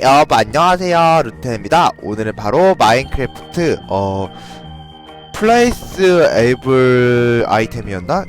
여러분 안녕하세요. 루테입니다. 오늘은 바로 마인크래프트 어 플레이스 에이블 아이템이었나?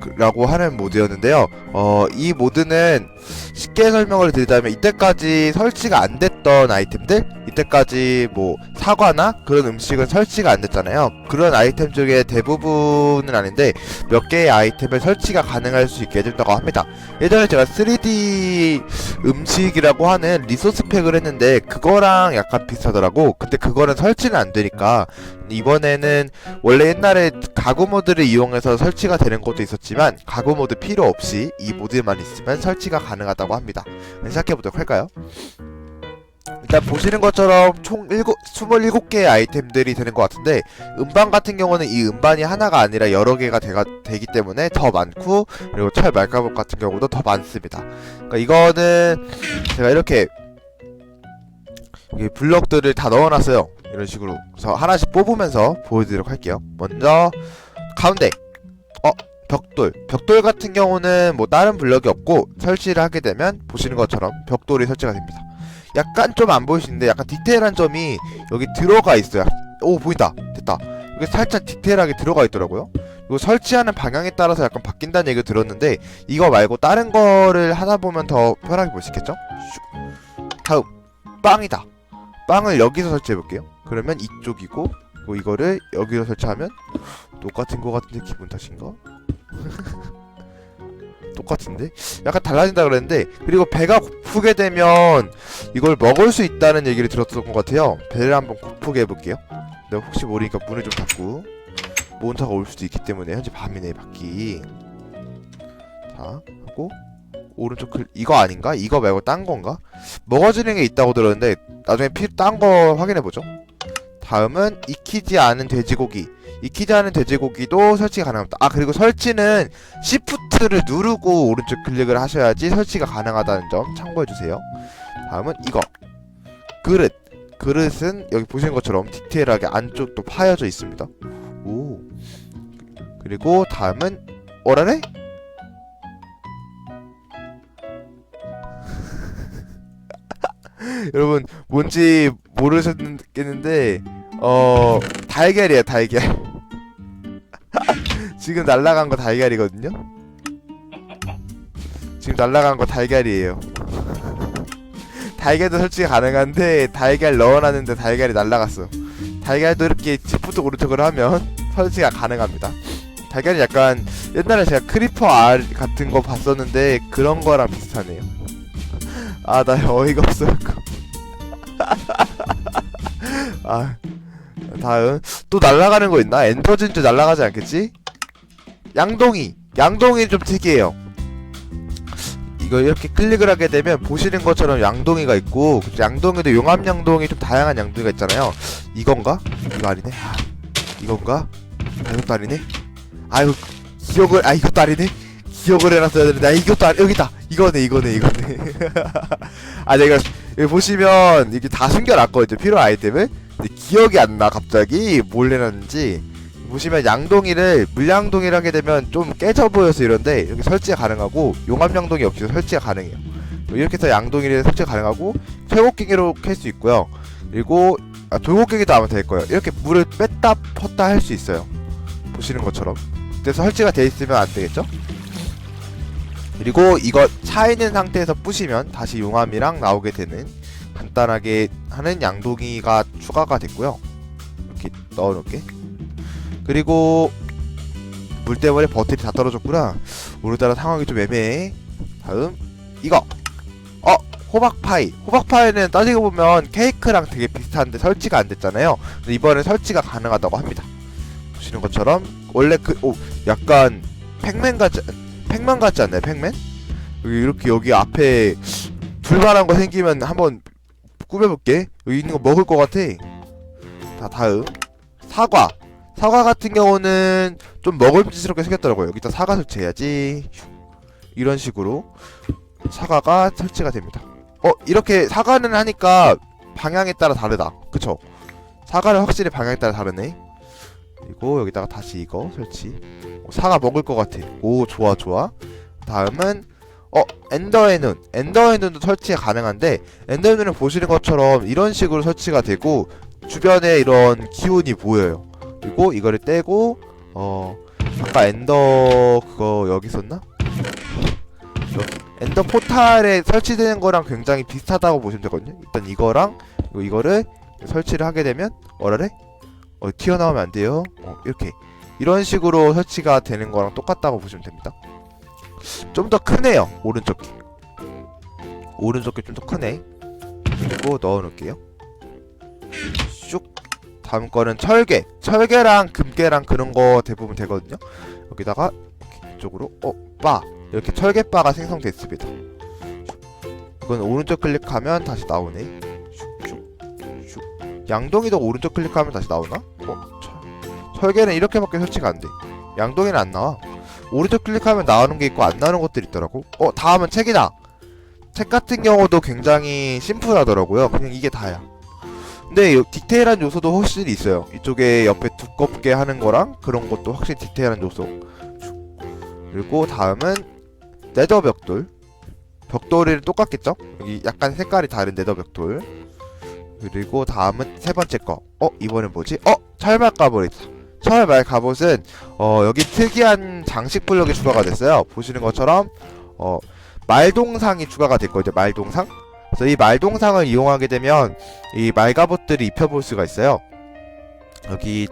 그- 라고 하는 모드였는데요. 어 이 모드는 쉽게 설명을 드리자면 이때까지 설치가 안 됐던 아이템들 이때까지 뭐 사과나 그런 음식은 설치가 안 됐잖아요. 그런 아이템 중에 대부분은 아닌데 몇 개의 아이템을 설치가 가능할 수 있게 해준다고 합니다. 예전에 제가 3D 음식이라고 하는 리소스 팩을 했는데 그거랑 약간 비슷하더라고. 근데 그거는 설치는 안 되니까 이번에는 원래 옛날에 가구 모드를 이용해서 설치가 되는 것도 있었지만 가구 모드 필요 없이 이 모드만 있으면 설치가 가능 하다고 합니다. 시작해보도록 할까요? 일단 보시는 것처럼 총 7, 27개의 아이템들이 되는 것 같은데 음반 같은 경우는 이 음반이 하나가 아니라 여러 개가 되가, 되기 때문에 더 많고 그리고 철 말가복 같은 경우도 더 많습니다. 그러니까 이거는 제가 이렇게 이 블럭들을 다 넣어놨어요. 이런 식으로. 그래서 하나씩 뽑으면서 보여드리도록 할게요. 먼저 가운데. 어 벽돌. 벽돌 같은 경우는 뭐 다른 블럭이 없고 설치를 하게 되면 보시는 것처럼 벽돌이 설치가 됩니다. 약간 좀 안 보이시는데 약간 디테일한 점이 여기 들어가 있어요. 오 보인다. 됐다. 여기 살짝 디테일하게 들어가 있더라고요. 이거 설치하는 방향에 따라서 약간 바뀐다는 얘기 들었는데 이거 말고 다른 거를 하다 보면 더 편하게 볼 수 있겠죠? 슉. 다음. 빵이다. 빵을 여기서 설치해 볼게요. 그러면 이쪽이고 이거를 여기로 설치하면 똑같은 거 같은데 기분 탓인가? 똑같은데? 약간 달라진다 그랬는데 그리고 배가 고프게 되면 이걸 먹을 수 있다는 얘기를 들었던 것 같아요 배를 한번 고프게 해볼게요 내가 혹시 모르니까 문을 좀 닫고 몬스터가 올 수도 있기 때문에 현재 밤이네 밖이 자 하고 오른쪽 클 이거 아닌가? 이거 말고 딴 건가? 먹어지는 게 있다고 들었는데 나중에 딴거 확인해보죠 다음은 익히지 않은 돼지고기 익히지 않은 돼지고기도 설치가 가능합니다. 아 그리고 설치는 시프트를 누르고 오른쪽 클릭을 하셔야지 설치가 가능하다는 점 참고해주세요. 다음은 이거. 그릇. 그릇은 여기 보시는 것처럼 디테일하게 안쪽도 파여져 있습니다. 오. 그리고 다음은 오라래? 여러분 뭔지 모르셨겠는데 어 달걀이에요 달걀 지금 날라간 거 달걀이거든요? 지금 날라간 거 달걀이에요. 달걀도 설치 가능한데 달걀 넣어놨는데 달걀이 날라갔어. 달걀도 이렇게 집부터 오른쪽으로 하면 설치가 가능합니다. 달걀이 약간 옛날에 제가 크리퍼 알 같은 거 봤었는데 그런 거랑 비슷하네요. 아 나 어이가 없어갖고 아 다음. 또 날아가는 거 있나? 엔더 진주 날아가지 않겠지? 양동이 양동이 좀 특이해요. 이거 이렇게 클릭을 하게 되면 보시는 것처럼 양동이가 있고 그 양동이도 용암 양동이 좀 다양한 양동이가 있잖아요. 이건가? 이거 아니네. 아, 이건가? 아 이것도 아니네. 아유 기억을 아 이것도 아니네. 기억을 해놨어야 되는데 아 이것도 아니 여기다. 이거네 이거네 이거네. 아 내가 여기 보시면 이렇게 다 숨겨놨거든요. 필요한 아이템을. 근데 기억이 안 나 갑자기. 뭘 해놨는지 보시면 양동이를 물양동이를 하게 되면 좀 깨져 보여서 이런데 이렇게 설치가 가능하고 용암 양동이 없이 설치가 가능해요. 이렇게 해서 양동이를 설치가 가능하고 쇠곡갱이로 캘 수 있고요. 그리고 아, 돌곡갱이도 아마 될 거예요. 이렇게 물을 뺐다 펐다 할 수 있어요. 보시는 것처럼. 그래서 설치가 돼 있으면 안 되겠죠? 그리고 이거 차 있는 상태에서 부시면 다시 용암이랑 나오게 되는 간단하게 하는 양동이가 추가가 됐고요. 이렇게 넣어놓을게 그리고 물 때문에 버튼이 다 떨어졌구나. 오늘따라 상황이 좀 애매해. 다음 이거. 어 호박파이. 호박파이는 따지고 보면 케이크랑 되게 비슷한데 설치가 안 됐잖아요. 이번에 설치가 가능하다고 합니다. 보시는 것처럼 원래 그 오 약간 팩맨 같지 팩맨 같지 않나요? 팩맨? 여기 이렇게 여기 앞에 불만한 거 생기면 한번 꾸며볼게. 여기 있는 거 먹을 것 같아. 자 다음. 사과 사과 같은 경우는 좀 먹을만스럽게 생겼더라고요. 여기다 사과 설치해야지. 슉. 이런 식으로 사과가 설치가 됩니다. 어 이렇게 사과는 하니까 방향에 따라 다르다. 그쵸? 사과는 확실히 방향에 따라 다르네. 그리고 여기다가 다시 이거 설치. 어, 사과 먹을 것 같아. 오 좋아 좋아. 다음은 어 엔더의 눈. 엔더의 눈도 설치가 가능한데 엔더의 눈을 보시는 것처럼 이런 식으로 설치가 되고 주변에 이런 기운이 보여요 그리고 이거를 떼고 어 아까 엔더 그거 여기 있었나? 여기 엔더 포탈에 설치되는 거랑 굉장히 비슷하다고 보시면 되거든요. 일단 이거랑 이거를 설치를 하게 되면 어라래? 어 튀어나오면 안 돼요. 어 이렇게. 이런 식으로 설치가 되는 거랑 똑같다고 보시면 됩니다. 좀 더 크네요 오른쪽 귀 오른쪽 귀 좀 더 크네. 그리고 넣어 놓을게요. 슉 다음 거는 철개 철개랑 금괴랑 그런 거 대부분 되거든요 여기다가 이쪽으로 어바 이렇게 철개바가 생성됐습니다 이건 오른쪽 클릭하면 다시 나오네 양동이도 오른쪽 클릭하면 다시 나오나? 어? 철, 철개는 이렇게밖에 설치가 안돼 양동이는 안 나와 오른쪽 클릭하면 나오는 게 있고 안 나오는 것들이 있더라고. 어, 다음은 책이다. 책 같은 경우도 굉장히 심플하더라고요. 그냥 이게 다야. 근데 요 디테일한 요소도 확실히 있어요. 이쪽에 옆에 두껍게 하는 거랑 그런 것도 확실히 디테일한 요소. 그리고 다음은 네더 벽돌. 벽돌이 똑같겠죠? 여기 약간 색깔이 다른 네더 벽돌. 그리고 다음은 세 번째 거. 어, 이번엔 뭐지? 어, 철막 가버리 있다. 철말 갑옷은 어 여기 특이한 장식 블럭이 추가가 됐어요. 보시는 것처럼 어 말동상이 추가가 됐거든요. 말동상. 그래서 이 말동상을 이용하게 되면 이 말갑옷들이 입혀볼 수가 있어요. 여기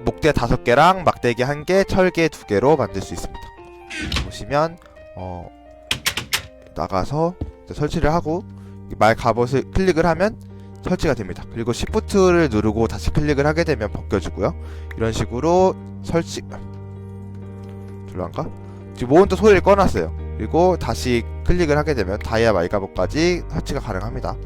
목대 다섯 개랑 막대기 한 개, 철개 두 개로 만들 수 있습니다. 보시면 어 나가서 설치를 하고 이 말갑옷을 클릭을 하면 설치가 됩니다. 그리고 Shift를 누르고 다시 클릭을 하게 되면 벗겨지고요. 이런 식으로 설치 별로 안가? 지금 모은도 소리를 꺼놨어요. 그리고 다시 클릭을 하게 되면 다이아 말가봇까지 설치가 가능합니다.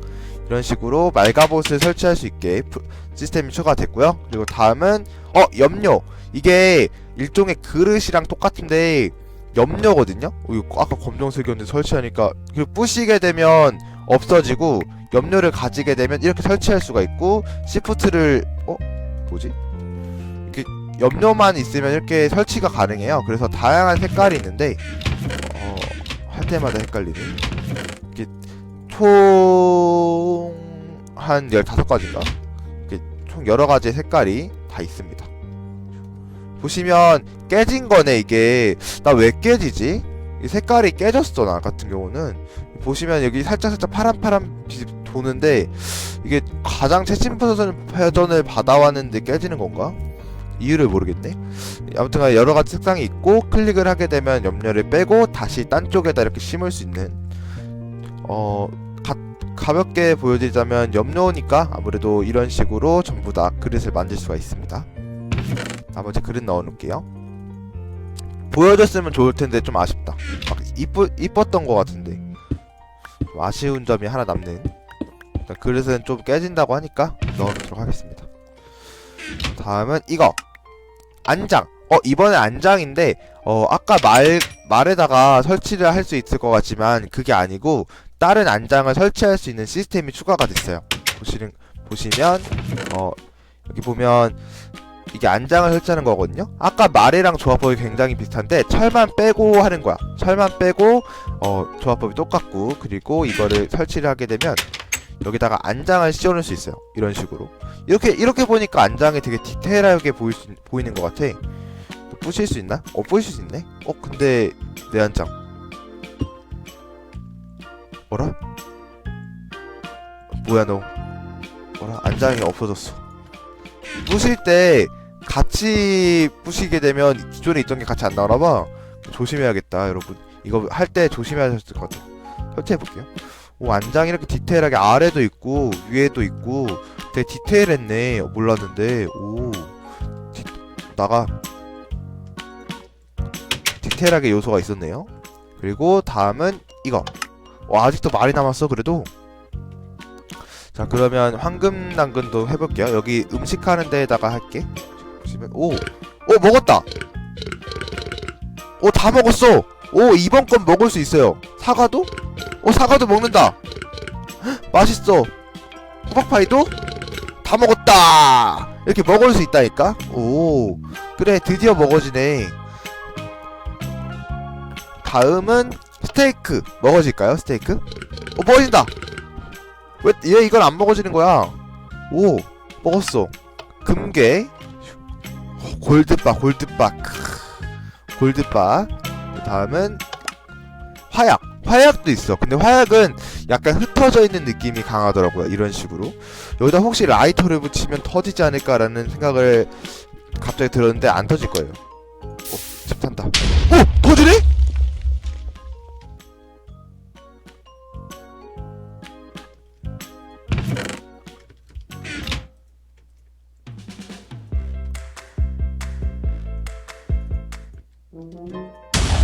이런 식으로 말가봇을 설치할 수 있게 프- 시스템이 추가됐고요. 그리고 다음은 어 염료 이게 일종의 그릇이랑 똑같은데 염료거든요. 어, 아까 검정색이었는데 설치하니까 그 부시게 되면 없어지고 염료를 가지게 되면 이렇게 설치할 수가 있고 시프트를 어 뭐지 이렇게 염료만 있으면 이렇게 설치가 가능해요. 그래서 다양한 색깔이 있는데 어, 할 때마다 헷갈리네. 이게 총한 15가지인가? 이렇게 총 여러 가지 색깔이 다 있습니다. 보시면 깨진 거네 이게 나 왜 깨지지? 이 색깔이 깨졌어 나 같은 경우는 보시면 여기 살짝 살짝 파란 파란 빛이 도는데 이게 가장 최신 버전 버전을 받아왔는데 깨지는 건가? 이유를 모르겠네. 아무튼 여러 가지 색상이 있고 클릭을 하게 되면 염료를 빼고 다시 딴 쪽에다 이렇게 심을 수 있는 어 가, 가볍게 보여드리자면 염료니까 아무래도 이런 식으로 전부 다 그릇을 만들 수가 있습니다. 나머지 그릇 넣어 놓을게요. 보여줬으면 좋을 텐데 좀 아쉽다. 막 이쁘 이뻤던 것 같은데 좀 아쉬운 점이 하나 남는. 그릇은 좀 깨진다고 하니까 넣어놓도록 하겠습니다. 다음은 이거 안장. 어 이번에 안장인데 어 아까 말 말에다가 설치를 할 수 있을 것 같지만 그게 아니고 다른 안장을 설치할 수 있는 시스템이 추가가 됐어요. 보시는 보시면 어 여기 보면 이게 안장을 설치하는 거거든요. 아까 말이랑 조합법이 굉장히 비슷한데 철만 빼고 하는 거야. 철만 빼고 어 조합법이 똑같고 그리고 이거를 설치를 하게 되면 여기다가 안장을 씌워놓을 수 있어요. 이런 식으로. 이렇게 이렇게 보니까 안장이 되게 디테일하게 보일 수, 보이는 것 같아. 부실 수 있나? 어 부실 수 있네. 어 근데 내 안장. 뭐라? 뭐야 너? 뭐라? 안장이 없어졌어. 부실 때 같이 부시게 되면 기존에 있던 게 같이 안 나오나 봐. 조심해야겠다, 여러분. 이거 할 때 조심해야 할것 같아요. 설치해 볼게요. 오, 안장이 이렇게 디테일하게 아래도 있고 위에도 있고 되게 디테일했네. 어, 몰랐는데. 오. 디, 나가 디테일하게 요소가 있었네요. 그리고 다음은 이거. 와, 아직도 말이 남았어. 그래도. 자, 그러면 황금 당근도 해볼게요. 여기 음식 하는 데에다가 할게. 보시면 오, 오 먹었다. 오 다 먹었어. 오 이번 건 먹을 수 있어요. 사과도? 오 사과도 먹는다. 헉, 맛있어. 호박파이도 다 먹었다. 이렇게 먹을 수 있다니까. 오 그래 드디어 먹어지네. 다음은 스테이크 먹어질까요? 스테이크? 어 먹어진다. 왜 얘 이건 안 먹어지는 거야? 오 먹었어. 금괴 어, 골드바 골드바 크. 골드바 그 다음은 화약 화약도 있어. 근데 화약은 약간 흩어져 있는 느낌이 강하더라고요. 이런 식으로 여기다 혹시 라이터를 붙이면 터지지 않을까라는 생각을 갑자기 들었는데 안 터질 거예요. 어, 집 탄다. 어, 터지네?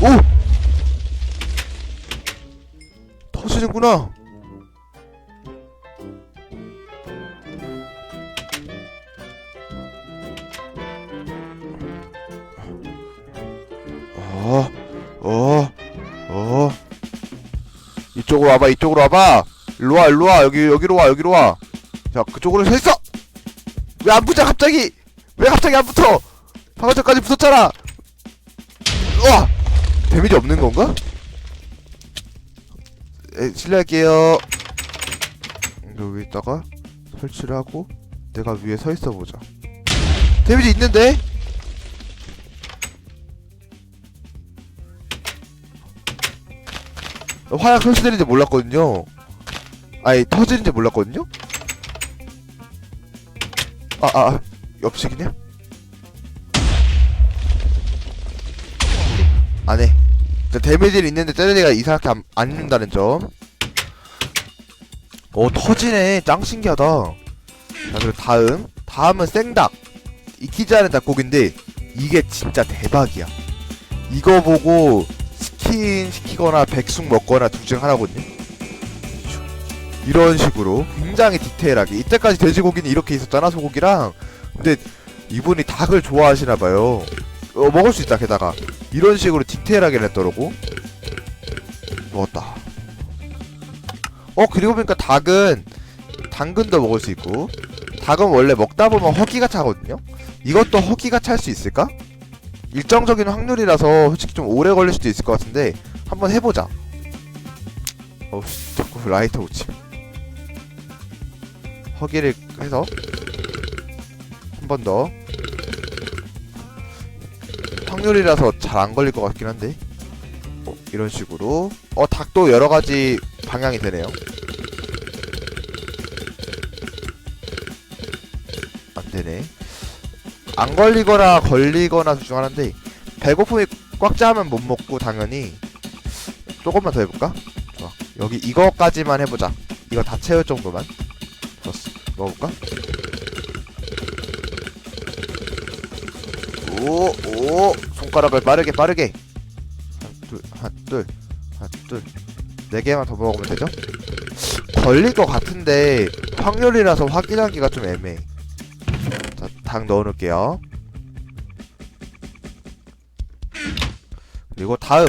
오! 터지는구나. 이쪽으로 와봐, 이쪽으로 와봐. 일로 와, 일로 와, 여기, 여기로 와, 여기로 와. 자, 그쪽으로 서 있어! 왜 안 붙자, 갑자기! 왜 갑자기 안 붙어! 방금 전까지 붙었잖아! 우와! 데미지 없는 건가? 에, 실례할게요. 여기다가 설치를 하고 내가 위에 서 있어 보자. 데미지 있는데? 화약 설치되는지 몰랐거든요. 아니 터지는지 몰랐거든요. 아, 아, 아 옆식이네. 안 해. 자, 데미지는 있는데 때리니까 이상하게 안, 안 있는다는 점. 오, 터지네. 짱 신기하다. 자, 그리고 다음. 다음은 생닭. 익히지 않은 닭고기인데, 이게 진짜 대박이야. 이거 보고, 치킨 시키거나 백숙 먹거나 둘 중 하나거든요. 이런 식으로 굉장히 디테일하게. 이때까지 돼지고기는 이렇게 있었잖아 소고기랑. 근데 이분이 닭을 좋아하시나 봐요. 어, 먹을 수 있다 게다가. 이런 식으로 디테일하게 냈더라고. 먹었다. 어 그리고 보니까 닭은 당근도 먹을 수 있고 닭은 원래 먹다 보면 허기가 차거든요? 이것도 허기가 찰 수 있을까? 일정적인 확률이라서 솔직히 좀 오래 걸릴 수도 있을 것 같은데 한번 해보자. 어 자꾸 라이터 붙임 허기를 해서 한 번 더. 확률이라서 잘 안 걸릴 것 같긴 한데. 어, 이런 식으로. 어 닭도 여러 가지 방향이 되네요. 안 되네 안 걸리거나 걸리거나 둘 중 하나인데 배고픔이 꽉 짜면 못 먹고 당연히 조금만 더 해볼까? 좋아. 여기 이거까지만 해보자. 이거 다 채울 정도만. 좋았어. 먹어볼까? 오, 오, 손가락을 빠르게 빠르게. 하나 둘 하나 둘 하나 둘 네 개만 더 먹으면 되죠? 걸릴 것 같은데 확률이라서 확인하기가 좀 애매해. 자, 닭 넣어 놓을게요. 그리고 다음.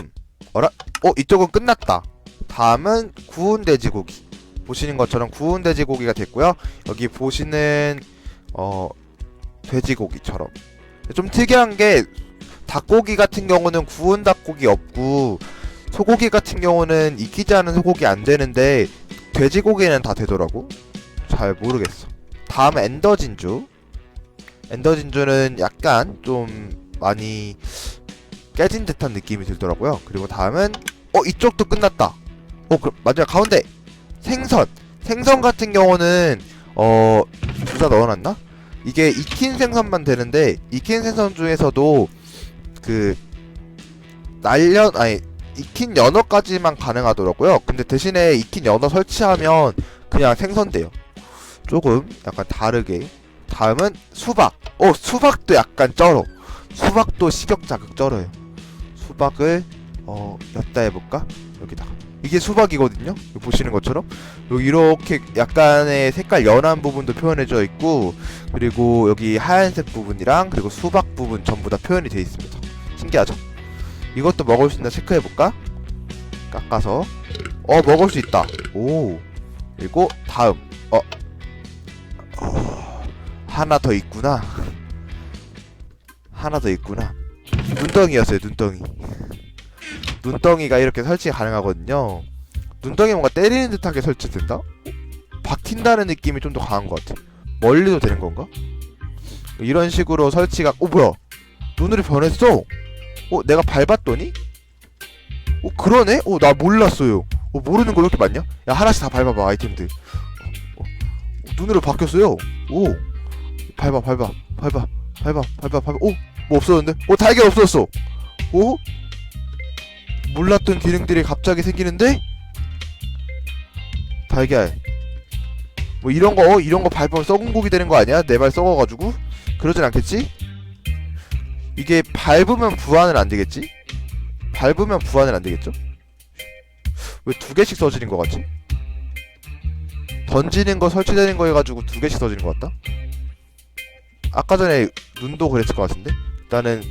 어라? 어 이쪽은 끝났다. 다음은 구운 돼지고기. 보시는 것처럼 구운 돼지고기가 됐고요. 여기 보시는 어 돼지고기처럼. 좀 특이한 게 닭고기 같은 경우는 구운 닭고기 없고 소고기 같은 경우는 익히지 않은 소고기 안 되는데 돼지고기는 다 되더라고. 잘 모르겠어. 다음 엔더 진주 엔더 진주는 약간 좀 많이 깨진 듯한 느낌이 들더라고요 그리고 다음은 어 이쪽도 끝났다 어 그럼 마지막 가운데 생선 생선 같은 경우는 어 둘다 넣어놨나? 이게 익힌 생선만 되는데 익힌 생선 중에서도 그 날연 아니 익힌 연어까지만 가능하더라고요. 근데 대신에 익힌 연어 설치하면 그냥 생선 돼요. 조금 약간 다르게. 다음은 수박. 어 수박도 약간 쩔어. 수박도 식욕 자극 쩔어요. 수박을 어 엿다 해볼까? 여기다가. 이게 수박이거든요. 보시는 것처럼 여기 이렇게 약간의 색깔 연한 부분도 표현해져 있고 그리고 여기 하얀색 부분이랑 그리고 수박 부분 전부 다 표현이 되어 있습니다. 신기하죠? 이것도 먹을 수 있나 체크해 볼까? 깎아서 어 먹을 수 있다. 오 그리고 다음 하나 더 있구나. 하나 더 있구나. 눈덩이였어요 눈덩이. 눈덩이가 이렇게 설치가 가능하거든요. 눈덩이 뭔가 때리는 듯하게 설치된다? 박힌다는 느낌이 좀 더 강한 것 같아. 멀리도 되는 건가? 이런 식으로 설치가 어 뭐야? 눈으로 변했어. 어 내가 밟았더니? 어 그러네? 어 나 몰랐어요. 어 모르는 거 왜 이렇게 많냐? 야 하나씩 다 밟아봐 아이템들. 어, 어, 눈으로 바뀌었어요. 오 밟아 밟아 밟아 밟아 밟아 밟아 오 뭐 없어졌는데? 오 달걀 없어졌어. 오 몰랐던 기능들이 갑자기 생기는데? 달걀 뭐 이런 거 어, 이런 거 밟으면 썩은 고기 되는 거 아니야? 내 발 썩어가지고 그러진 않겠지? 이게 밟으면 부활은 안 되겠지? 밟으면 부활은 안 되겠죠? 왜 두 개씩 써지는 거 같지? 던지는 거 설치되는 거 해가지고 두 개씩 써지는 거 같다? 아까 전에 눈도 그랬을 것 같은데? 일단은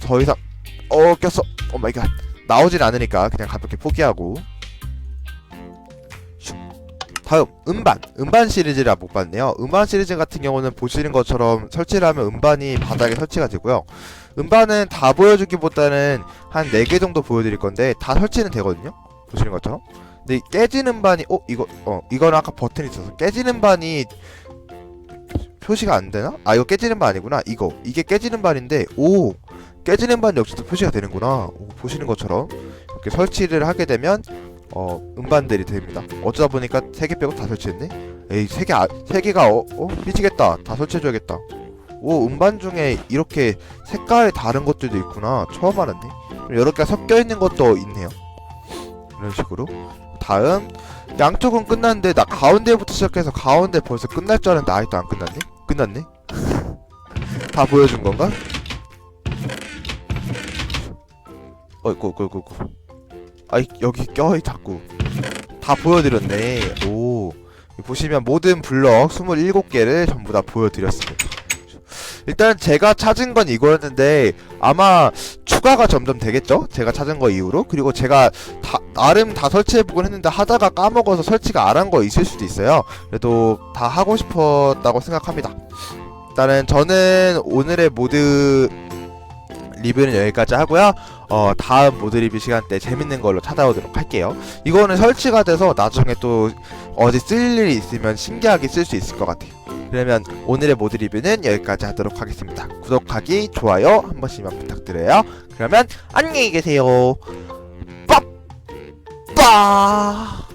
더 이상 어 꼈어. 오 마이 갓. 나오진 않으니까 그냥 가볍게 포기하고. 슉. 다음 음반. 음반 시리즈를 못 봤네요. 음반 시리즈 같은 경우는 보시는 것처럼 설치를 하면 음반이 바닥에 설치가 되고요. 음반은 다 보여주기보다는 한 4개 정도 보여드릴 건데 다 설치는 되거든요. 보시는 것처럼. 근데 깨진 음반이 어 이거 어 이거는 아까 버튼이 있어서 깨진 음반이 표시가 안 되나? 아 이거 깨지는 반 아니구나. 이거. 이게 깨지는 반인데 오! 깨지는 반 역시도 표시가 되는구나. 오, 보시는 것처럼 이렇게 설치를 하게 되면 어 음반들이 됩니다. 어쩌다 보니까 세개 빼고 다 설치했네? 에이 세개 아, 세 개가 어, 어? 미치겠다. 다 설치해줘야겠다. 오 음반 중에 이렇게 색깔이 다른 것들도 있구나. 처음 알았네. 여러 개가 섞여 있는 것도 있네요. 이런 식으로. 다음. 양쪽은 끝났는데 나 가운데부터 시작해서 가운데 벌써 끝날 줄 알았는데 아직도 안 끝났네 끝났네? 다 보여준 건가? 어이구 어이구 아이 여기 껴이 자꾸. 다 보여드렸네. 오. 보시면 모든 블럭 27개를 전부 다 보여드렸습니다. 일단 제가 찾은 건 이거였는데 아마 추가가 점점 되겠죠? 제가 찾은 거 이후로? 그리고 제가 다, 나름 다 설치해보긴 했는데 하다가 까먹어서 설치가 안 한 거 있을 수도 있어요. 그래도 다 하고 싶었다고 생각합니다. 일단은 저는 오늘의 모드 리뷰는 여기까지 하고요. 어 다음 모드 리뷰 시간 때 재밌는 걸로 찾아오도록 할게요. 이거는 설치가 돼서 나중에 또 어디 쓸 일이 있으면 신기하게 쓸 수 있을 것 같아요. 그러면 오늘의 모드 리뷰는 여기까지 하도록 하겠습니다. 구독하기 좋아요 한 번씩만 부탁드려요 그러면 안녕히 계세요. 빠빠